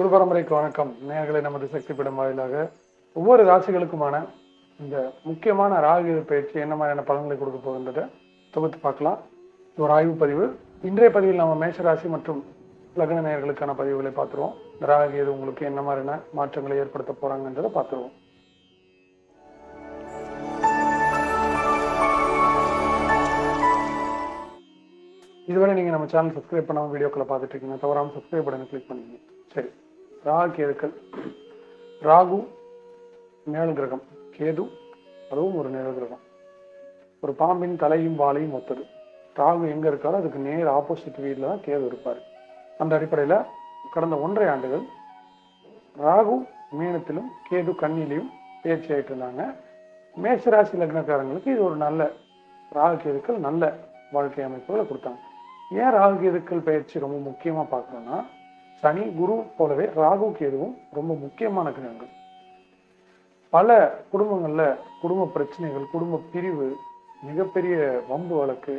குரு பரம்பரைக்கு வணக்கம். நேர்களை நமது சக்தி படம் வாயிலாக ஒவ்வொரு ராசிகளுக்குமான இந்த முக்கியமான ராகு பயிற்சி என்ன மாதிரியான பலன்களை கொடுக்க போகின்றதை தொகுத்து பார்க்கலாம். இது ஒரு ஆய்வு பதிவு. இன்றைய பதிவில் நம்ம மேஷ ராசி மற்றும் லக்ன நேயர்களுக்கான பதிவுகளை பார்த்துருவோம். இந்த ராகு இது உங்களுக்கு என்ன மாதிரியான மாற்றங்களை ஏற்படுத்த போறாங்கன்றதை பார்த்துருவோம். இதுவரை நீங்கள் நம்ம சேனல் சப்ஸ்கிரைப் பண்ணாமல் வீடியோக்களை பார்த்துட்டு இருக்கீங்க. தவறாமல் சப்ஸ்கிரைப் பட்டனை கிளிக் பண்ணுங்க சரி. ராகு ராகு நிழல் கிரகம். கேது அதுவும் ஒரு நிழல் கிரகம். ஒரு பாம்பின் தலையும் வாலையும் ஒத்தது. ராகு எங்க இருக்காரோ அதுக்கு நேர் ஆப்போசிட் வீட்டில் தான் கேது இருப்பார். அந்த அடிப்படையில் கடந்த ஒன்றரை ஆண்டுகள் ராகு மீனத்திலும் கேது கண்ணிலையும் பேச்சு ஆகிட்டு இருந்தாங்க. மேஷராசி லக்னக்காரங்களுக்கு இது ஒரு நல்ல ராகு கேதுக்கள் நல்ல வாழ்க்கை அமைப்புகளை கொடுத்தாங்க. ஏன் ராகு கேதுக்கள் பயிற்சி ரொம்ப முக்கியமாக பார்க்கணும்னா சனி குரு போலவே ராகு கேதுவும் ரொம்ப முக்கியமான கிரகங்கள். பல குடும்பங்களில் குடும்ப பிரச்சனைகள் குடும்ப பிரிவு மிகப்பெரிய வம்பு வழக்கு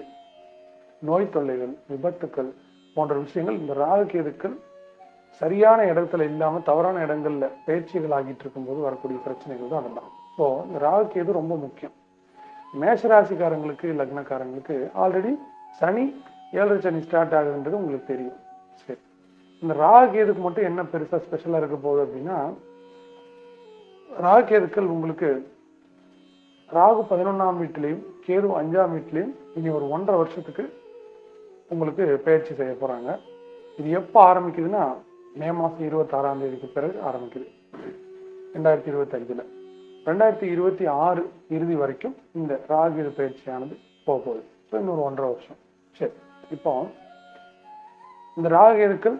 நோய் தொல்லைகள் விபத்துக்கள் போன்ற விஷயங்கள் இந்த ராகு கேதுக்கள் சரியான இடத்துல இல்லாமல் தவறான இடங்கள்ல பயிற்சிகள் ஆகிட்டு இருக்கும்போது வரக்கூடிய பிரச்சனைகள் தான் அதெல்லாம். ஸோ இந்த ராகு கேது ரொம்ப முக்கியம். மேஷராசிக்காரங்களுக்கு லக்னக்காரங்களுக்கு ஆல்ரெடி சனி ஏழரை சனி ஸ்டார்ட் ஆகுதுன்றது உங்களுக்கு தெரியும். சரி. இந்த ராகேதுக்கு மட்டும் என்ன பெருசாக ஸ்பெஷலாக இருக்க போகுது அப்படின்னா ராகேதுக்கள் கேதுக்கள் உங்களுக்கு ராகு பதினொன்றாம் வீட்டிலையும் கேது அஞ்சாம் வீட்லேயும் இனி ஒரு ஒன்றரை வருஷத்துக்கு உங்களுக்கு பயிற்சி செய்ய போகிறாங்க இது எப்போ ஆரம்பிக்குதுன்னா மே மாதம் இருபத்தாறாம் தேதிக்கு பிறகு ஆரம்பிக்குது. ரெண்டாயிரத்தி இருபத்தஞ்சில் ரெண்டாயிரத்தி இருபத்தி ஆறு இறுதி வரைக்கும் இந்த ராகு பயிற்சியானது போக போகுது. ஸோ இன்னொரு ஒன்றரை வருஷம். சரி இப்போ இந்த ராகேதுக்கள்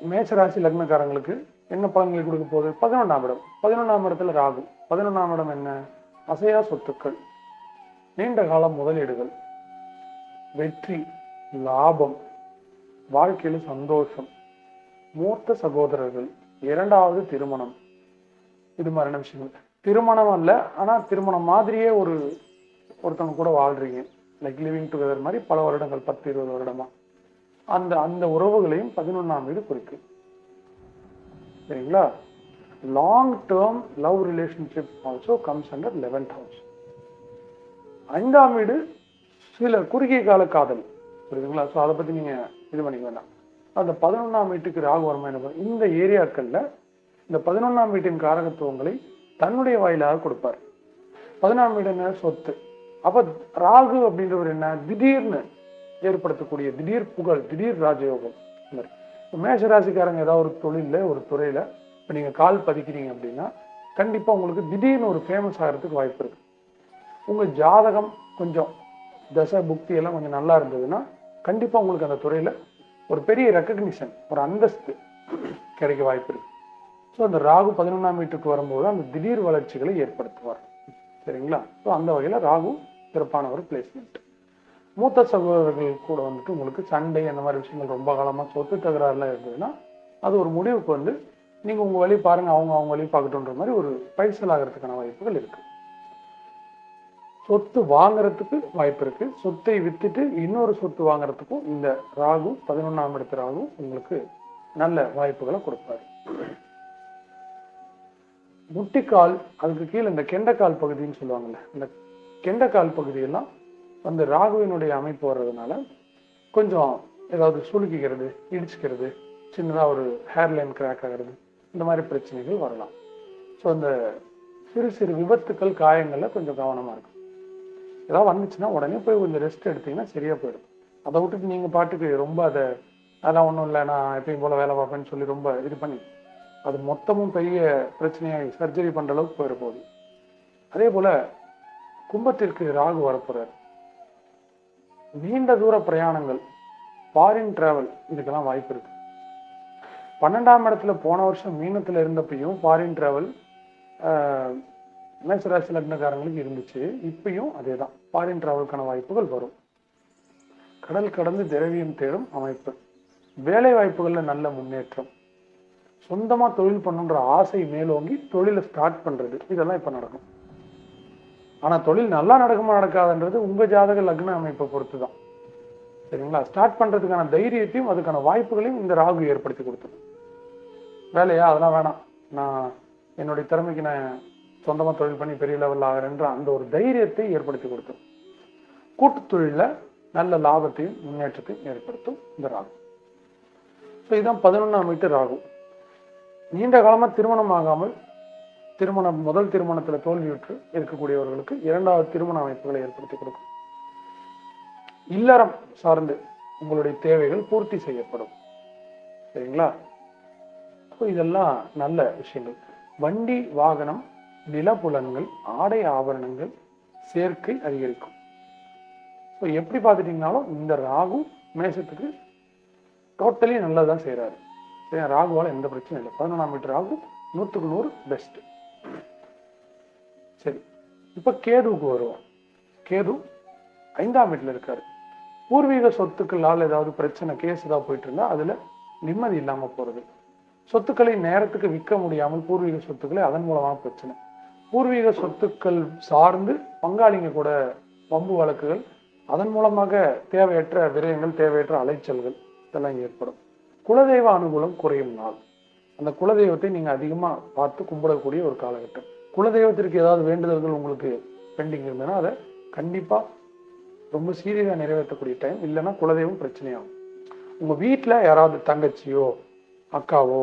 மேசராசி லக்னக்காரங்களுக்கு என்ன பலன்களை கொடுக்க போகுது? பதினொன்றாம் இடம். பதினொன்றாம் இடத்துல ராகு. பதினொன்றாம் இடம் என்ன? அசையா சொத்துக்கள். நீண்ட கால முதலீடுகள். வெற்றி லாபம் வாழ்க்கையில சந்தோஷம். மூத்த சகோதரர்கள். இரண்டாவது திருமணம். இது மாதிரியான விஷயங்கள். திருமணம் அல்ல ஆனா திருமணம் மாதிரியே ஒரு ஒருத்தவங்க கூட வாழ்றீங்க. லைக் லிவிங் டுகெதர் மாதிரி பல வருடங்கள் பத்து இருபது வருடமா? அந்த அந்த உறவுகளையும் பதினொன்றாம் வீடு குறிக்கும் சரிங்களா? Long term love relationship also comes under eleventh house ஐந்தாம் வீடு சில குறுகிய கால காதல். புரியுதுங்களா? ஸோ அதை பற்றி நீங்கள் இது பண்ணிக்க வேண்டாம். அந்த பதினொன்றாம் வீட்டுக்கு ராகு வர்மா என்ன இந்த ஏரியாக்களில் இந்த பதினொன்றாம் வீட்டின் காரகத்துவங்களை தன்னுடைய வாயிலாக கொடுப்பார். பதினாம் வீடு என்ன? சொத்து. அப்போ ராகு அப்படின்றவர் என்ன? திடீர்னு ஏற்படுத்தக்கூடிய திடீர் புகழ் திடீர் ராஜயோகம். மேஷராசிக்காரங்க ராசிக்காரங்க ஏதாவது ஒரு தொழிலில் ஒரு துறையில இப்போ நீங்க கால் பதிக்கிறீங்க அப்படின்னா கண்டிப்பா உங்களுக்கு திடீர்னு ஒரு ஃபேமஸ் ஆகிறதுக்கு வாய்ப்பு இருக்கு. உங்க ஜாதகம் கொஞ்சம் தசை புக்தி எல்லாம் கொஞ்சம் நல்லா இருந்ததுன்னா கண்டிப்பா உங்களுக்கு அந்த துறையில ஒரு பெரிய ரெக்கக்னிஷன் ஒரு அந்தஸ்து கிடைக்க வாய்ப்பு இருக்கு. ஸோ அந்த ராகு பதினொன்றாம் வீட்டுக்கு வரும்போது அந்த திடீர் வளர்ச்சிகளை ஏற்படுத்துவார். சரிங்களா? ஸோ அந்த வகையில் ராகு சிறப்பான ஒரு பிளேஸ்மெண்ட் மூத்த சகோதரர்கள் கூட வந்துட்டு உங்களுக்கு சண்டை அந்த மாதிரி விஷயங்கள் ரொம்ப காலமா சொத்து தகராறுலாம் இருந்ததுன்னா அது ஒரு முடிவுக்கு வந்து நீங்க உங்க வழி பாருங்க அவங்க அவங்க வழி பார்க்கட்டுன்ற மாதிரி ஒரு பைசல் ஆகிறதுக்கான வாய்ப்புகள் இருக்கு. சொத்து வாங்குறதுக்கு வாய்ப்பு இருக்கு. சொத்தை வித்துட்டு இன்னொரு சொத்து வாங்குறதுக்கும் இந்த ராகு பதினொன்றாம் இடத்து ராகு உங்களுக்கு நல்ல வாய்ப்புகளை கொடுப்பாரு. முட்டிக்கால் அதுக்கு கீழே இந்த கெண்டைக்கால் பகுதின்னு சொல்லுவாங்கல்ல இந்த கெண்டக்கால் பகுதியெல்லாம் வந்து ராகுவினுடைய அமைப்பு வர்றதுனால கொஞ்சம் ஏதாவது சுளுக்கிக்கிறது இடிச்சுக்கிறது சின்னதாக ஒரு ஹேர்லைன் கிராக் ஆகிறது இந்த மாதிரி பிரச்சனைகள் வரலாம். ஸோ அந்த சிறு சிறு விபத்துக்கள் காயங்களில் கொஞ்சம் கவனமாக இருக்கும் ஏதாவது வந்துச்சுன்னா உடனே போய் கொஞ்சம் ரெஸ்ட் எடுத்தீங்கன்னா சரியாக போயிடும். அதை விட்டுட்டு நீங்கள் பாட்டுக்கு ரொம்ப அதை அதெல்லாம் ஒன்றும் இல்லை நான் எப்பயும் போல் வேலை பார்ப்பேன்னு சொல்லி ரொம்ப இது பண்ணி அது மொத்தமும் பெரிய பிரச்சனையாகி சர்ஜரி பண்ணுற அளவுக்கு போயிட போகுது அதே போல் கும்பத்திற்கு ராகு வரப்போகிறார் நீண்ட தூர பிரயாணங்கள் ஃபாரின் டிராவல் இதுக்கெல்லாம் வாய்ப்பு இருக்கு. பன்னெண்டாம் இடத்துல போன வருஷம் மீனத்தில் இருந்தப்பையும் ஃபாரின் டிராவல் மேசராசி லக்னக்காரங்களுக்கு இருந்துச்சு. இப்பயும் அதே தான் ஃபாரின் டிராவலுக்கான வாய்ப்புகள் வரும். கடல் கடந்து திரவியம் தேடும் அமைப்பு. வேலை வாய்ப்புகளில் நல்ல முன்னேற்றம். சொந்தமாக தொழில் பண்ணுன்ற ஆசை மேலோங்கி தொழிலை ஸ்டார்ட் பண்ணுறது இதெல்லாம் இப்போ நடக்கும். ஆனால் தொழில் நல்லா நடக்குமா நடக்காதுன்றது உங்கள் ஜாதக லக்ன அமைப்பை பொறுத்து தான் சரிங்களா? ஸ்டார்ட் பண்ணுறதுக்கான தைரியத்தையும் அதுக்கான வாய்ப்புகளையும் இந்த ராகு ஏற்படுத்தி கொடுத்தது. வேலையா? அதெல்லாம் வேணாம். நான் என்னுடைய திறமைக்கு நான் சொந்தமாக தொழில் பண்ணி பெரிய லெவலில் ஆகிறேன்ற அந்த ஒரு தைரியத்தை ஏற்படுத்தி கொடுத்தோம் கூட்டுத் தொழிலில் நல்ல லாபத்தையும் முன்னேற்றத்தையும் ஏற்படுத்தும் இந்த ராகு. ஸோ இதுதான் பதினொன்றாம் வீட்டு ராகு. நீண்ட காலமாக திருமணம் ஆகாமல் திருமணம் முதல் திருமணத்தில் தோல்வியுற்று இருக்கக்கூடியவர்களுக்கு இரண்டாவது திருமண அமைப்புகளை ஏற்படுத்தி கொடுக்கும். இல்லறம் சார்ந்து உங்களுடைய தேவைகள் பூர்த்தி செய்யப்படும். சரிங்களா? இதெல்லாம் நல்ல விஷயங்கள். வண்டி வாகனம் நிலப்புலன்கள் ஆடை ஆபரணங்கள் சேர்க்கை அதிகரிக்கும். ஸோ எப்படி பார்த்துட்டீங்கனாலும் இந்த ராகு மேஷத்துக்கு டோட்டலி நல்லதான் செய்கிறாரு சரி ராகுவால் எந்த பிரச்சனையும் இல்லை. பதினொன்றாம் மீட்டர் ராகு நூற்றுக்கு நூறு பெஸ்ட் சரி இப்போ கேதுவுக்கு வருவோம். கேது ஐந்தாம் வீட்டில் இருக்காரு. பூர்வீக சொத்துக்களால் ஏதாவது பிரச்சனை கேஸ் ஏதாவது போயிட்டு இருந்தா அதுல நிம்மதி இல்லாமல் போறது. சொத்துக்களை நேரத்துக்கு விற்க முடியாமல் பூர்வீக சொத்துக்களை அதன் மூலமாக பிரச்சனை. பூர்வீக சொத்துக்கள் சார்ந்து பங்காளிங்க கூட பம்பு வழக்குகள் அதன் மூலமாக தேவையற்ற விரயங்கள் தேவையற்ற அலைச்சல்கள் இதெல்லாம் ஏற்படும். குலதெய்வ அனுகூலம் குறையும் நாள். அந்த குலதெய்வத்தை நீங்கள் அதிகமாக பார்த்து கும்பிடக்கூடிய ஒரு காலகட்டம். குலதெய்வத்திற்கு ஏதாவது வேண்டுதல்கள் உங்களுக்கு பெண்டிங் இருந்ததுன்னா அதை கண்டிப்பாக ரொம்ப சீரியஸாக நிறைவேற்றக்கூடிய டைம் இல்லைன்னா குலதெய்வம் பிரச்சனையாகும். உங்கள் வீட்டில் யாராவது தங்கச்சியோ அக்காவோ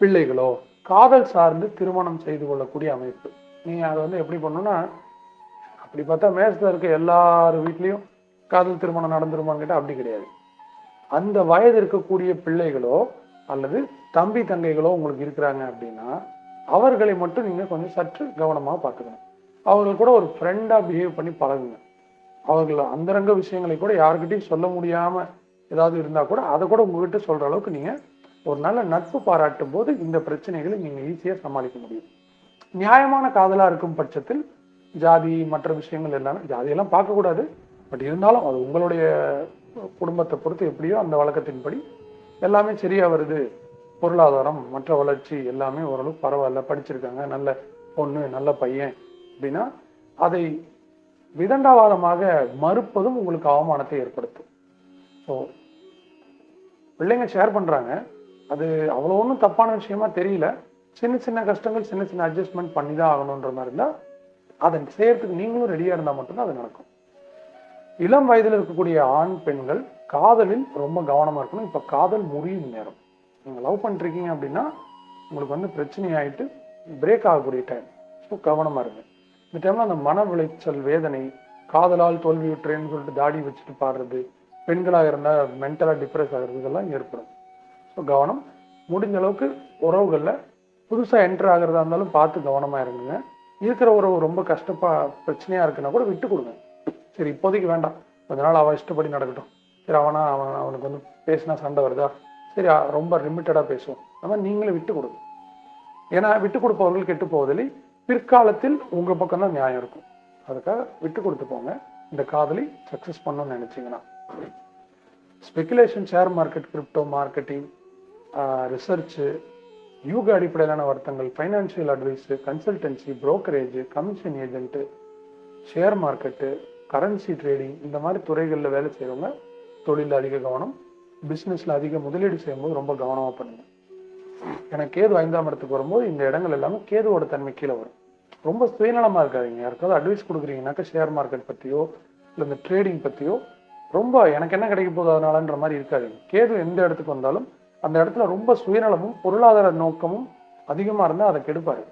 பிள்ளைகளோ காதல் சார்ந்து திருமணம் செய்து கொள்ளக்கூடிய அமைப்பு. நீங்கள் அதை வந்து எப்படி பண்ணணும்னா அப்படி பார்த்தா மேசத்தில் இருக்க எல்லார் வீட்லேயும் காதல் திருமணம் நடந்துருமான்னு கேட்டால் அப்படி கிடையாது. அந்த வயது இருக்கக்கூடிய பிள்ளைகளோ அல்லது தம்பி தங்கைகளோ உங்களுக்கு இருக்கிறாங்க அப்படின்னா அவர்களை மட்டும் நீங்கள் கொஞ்சம் சற்று கவனமாக பார்த்துக்கணும். அவர்கள் கூட ஒரு ஃப்ரெண்டாக பிஹேவ் பண்ணி பழகுங்க. அவர்கள் அந்தரங்க விஷயங்களை கூட யாருக்கிட்டையும் சொல்ல முடியாமல் ஏதாவது இருந்தால் கூட அதை கூட உங்ககிட்ட சொல்கிற அளவுக்கு நீங்கள் ஒரு நல்ல நட்பு பாராட்டும் போது இந்த பிரச்சனைகளை நீங்கள் ஈஸியாக சமாளிக்க முடியும். நியாயமான காதலாக இருக்கும் பட்சத்தில் ஜாதி மற்ற விஷயங்கள் எல்லாமே ஜாதியெல்லாம் பார்க்கக்கூடாது பட் இருந்தாலும் அது உங்களுடைய குடும்பத்தை பொறுத்து எப்படியோ அந்த வழக்கத்தின்படி எல்லாமே சரியாக வருது. பொருளாதாரம் மற்ற வளர்ச்சி எல்லாமே ஓரளவுக்கு பரவாயில்ல. படிச்சிருக்காங்க. நல்ல பொண்ணு நல்ல பையன் அப்படின்னா அதை விதண்டாவாதமாக மறுப்பதும் உங்களுக்கு அவமானத்தை ஏற்படுத்தும். ஸோ பிள்ளைங்க ஷேர் பண்ணுறாங்க அது அவ்வளோ ஒன்றும் தப்பான விஷயமா தெரியல. சின்ன சின்ன கஷ்டங்கள் சின்ன சின்ன அட்ஜஸ்ட்மெண்ட் பண்ணி தான் ஆகணுன்ற மாதிரி இருந்தால் அதை செய்யறதுக்கு நீங்களும் ரெடியாக இருந்தால் மட்டும்தான் அது நடக்கும். இளம் வயதில் இருக்கக்கூடிய ஆண் பெண்கள் காதலில் ரொம்ப கவனமாக இருக்கணும். இப்போ காதல் முடியும் நேரம். நீங்கள் லவ் பண்ணிருக்கீங்க அப்படின்னா உங்களுக்கு வந்து பிரச்சனையாயிட்டு பிரேக் ஆகக்கூடிய டைம் ஸோ கவனமாக இருங்க. இந்த டைமில் அந்த மன விளைச்சல் வேதனை காதலால் தோல்வியுற்றேன்னு சொல்லிட்டு தாடி வச்சுட்டு பாடுறது பெண்களாக இருந்தால் மென்டலாக டிப்ரெஸ் ஆகிறது இதெல்லாம் ஏற்படும். ஸோ கவனம். முடிஞ்ச அளவுக்கு உறவுகளில் புதுசாக என்டர் ஆகிறதா இருந்தாலும் பார்த்து கவனமாக இருங்க இருக்கிற உறவு ரொம்ப கஷ்டப்பா பிரச்சனையாக இருக்குன்னா கூட விட்டு கொடுங்க. சரி இப்போதைக்கு வேண்டாம். கொஞ்ச நாள் அவன் இஷ்டப்படி நடக்கட்டும். சரி அவனா அவன் அவனுக்கு வந்து பேசினா சண்டை வருதா? சரி ரொம்ப லிமிட்டடாக பேசுவோம். நம்ம நீங்களும் நீங்களே விட்டு கொடுங்க. ஏன்னா விட்டு கொடுப்பவர்கள் கெட்டு போவதில்லை. பிற்காலத்தில் உங்கள் பக்கம் தான் நியாயம் இருக்கும். அதுக்காக விட்டு கொடுத்து போங்க. இந்த காதலி சக்ஸஸ் பண்ணணும்னு நினச்சிங்கன்னா. Speculation share market crypto marketing research யூக அடிப்படையிலான வர்த்தங்கள் financial advice consultancy brokerage commission agent share market currency trading இந்த மாதிரி துறைகளில் வேலை செய்கிறவங்க தொழிலில் அதிக கவனம் பிஸ்னஸில் அதிக முதலீடு செய்யும்போது ரொம்ப கவனமாக பண்ணுங்க. ஏன்னா கேது ஐந்தாம் இடத்துக்கு வரும்போது இந்த இடங்கள் எல்லாமே கேதுவோட தன்மை கீழே வரும். ரொம்ப சுயநலமாக இருக்காதிங்க. யாருக்காவது அட்வைஸ் கொடுக்குறீங்கனாக்கா ஷேர் மார்க்கெட் பற்றியோ இல்லை இந்த ட்ரேடிங் பற்றியோ ரொம்ப எனக்கு என்ன கிடைக்க போகுது அதனாலன்ற மாதிரி இருக்காதுங்க. கேது எந்த இடத்துக்கு வந்தாலும் அந்த இடத்துல ரொம்ப சுயநலமும் பொருளாதார நோக்கமும் அதிகமாக இருந்தால் அதை கெடுப்பாரு.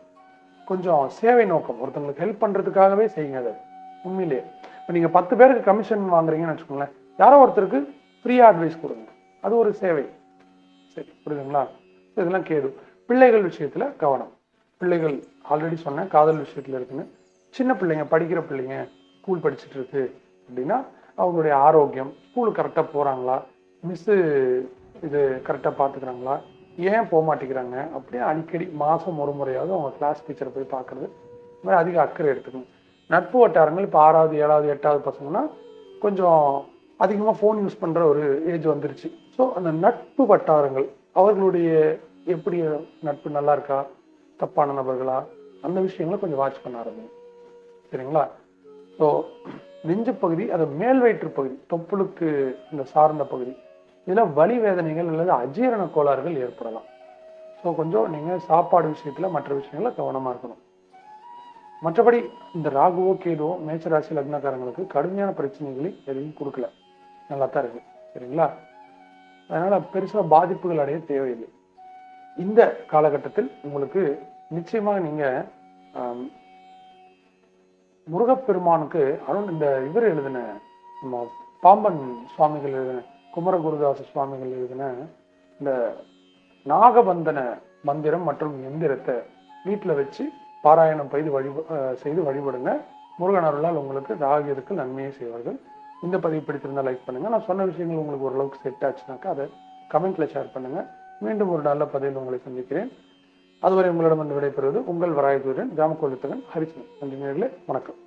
கொஞ்சம் சேவை நோக்கம் ஒருத்தங்களுக்கு ஹெல்ப் பண்ணுறதுக்காகவே செய்யுங்க அதை. உண்மையிலேயே. இப்போ நீங்கள் பத்து பேருக்கு கமிஷன் வாங்குறீங்கன்னு வச்சுக்கோங்களேன். யாரோ ஒருத்தருக்கு ஃப்ரீயா அட்வைஸ் கொடுங்க. அது ஒரு சேவை. சரி புரியுதுங்களா? இதெல்லாம் கேது பிள்ளைகள் விஷயத்துல கவனம். பிள்ளைகள் ஆல்ரெடி சொன்னேன் காதல் விஷயத்துல இருக்குன்னு சின்ன பிள்ளைங்க படிக்கிற பிள்ளைங்க ஸ்கூல் படிச்சுட்டு இருக்கு அப்படின்னா அவங்களுடைய ஆரோக்கியம் ஸ்கூலுக்கு கரெக்டாக போகிறாங்களா மிஸ்ஸு இது கரெக்டாக பார்த்துக்கிறாங்களா ஏன் போக மாட்டேங்கிறாங்க? அப்படியே அடிக்கடி மாதம் ஒரு முறையாவது அவங்க கிளாஸ் டீச்சரை போய் பார்க்கறது இந்த மாதிரி அதிக அக்கறை எடுத்துக்கணும். நட்பு வட்டாரங்கள் இப்போ ஆறாவது ஏழாவது எட்டாவது பசங்கன்னா கொஞ்சம் அதிகமாக ஃபோன் யூஸ் பண்ணுற ஒரு ஏஜ் வந்துருச்சு. ஸோ அந்த நட்பு வட்டாரங்கள் அவர்களுடைய எப்படி நட்பு நல்லா இருக்கா தப்பான நபர்களா அந்த விஷயங்களை கொஞ்சம் வாட்ச் பண்ண ஆரம்பிங்க. சரிங்களா? ஸோ நெஞ்சு பகுதி அது மேல் வயிற்று பகுதி தொப்புளுக்கு இந்த சார்ந்த பகுதி இதில் வலி வேதனைகள் அல்லது அஜீரண கோளாறுகள் ஏற்படலாம். ஸோ கொஞ்சம் நீங்கள் சாப்பாடு விஷயத்தில் மற்ற விஷயங்களில் கவனமாக இருக்கணும். மற்றபடி இந்த ராகுவோ கேதுவோ மேச்சராசி லக்னக்காரங்களுக்கு கடுமையான பிரச்சனைகளை எதையும் கொடுக்கல. நல்லா தான் இருக்கு. சரிங்களா? அதனால பெருசாக பாதிப்புகள் அடைய தேவையில்லை. இந்த காலகட்டத்தில் உங்களுக்கு நிச்சயமாக நீங்க முருகப்பெருமானுக்கு அருண் இந்த இவர் எழுதின நம்ம பாம்பன் சுவாமிகள் எழுதின குமரகுருதாச சுவாமிகள் எழுதின இந்த நாகபந்தன மந்திரம் மற்றும் எந்திரத்தை வீட்டில் வச்சு பாராயணம் செய்து வழிப செய்து வழிபடுங்க. முருகன் அருளால் உங்களுக்கு ராகியருக்கு நன்மையை செய்வார்கள். இந்த பதிவு பிடித்திருந்தா லைக் பண்ணுங்க. நான் சொன்ன விஷயங்கள் உங்களுக்கு ஓரளவுக்கு செட் ஆச்சுனாக்கா அதை கமெண்ட்ல ஷேர் பண்ணுங்க. மீண்டும் ஒரு நல்ல பதிவில் உங்களை சந்திக்கிறேன். அதுவரை உங்களிடம் வந்து விடைபெறுவது உங்கள் வராயதூரன் ஜாமக்கோலித்தகன் ஹரிசன் நன்றி நேரில் வணக்கம்.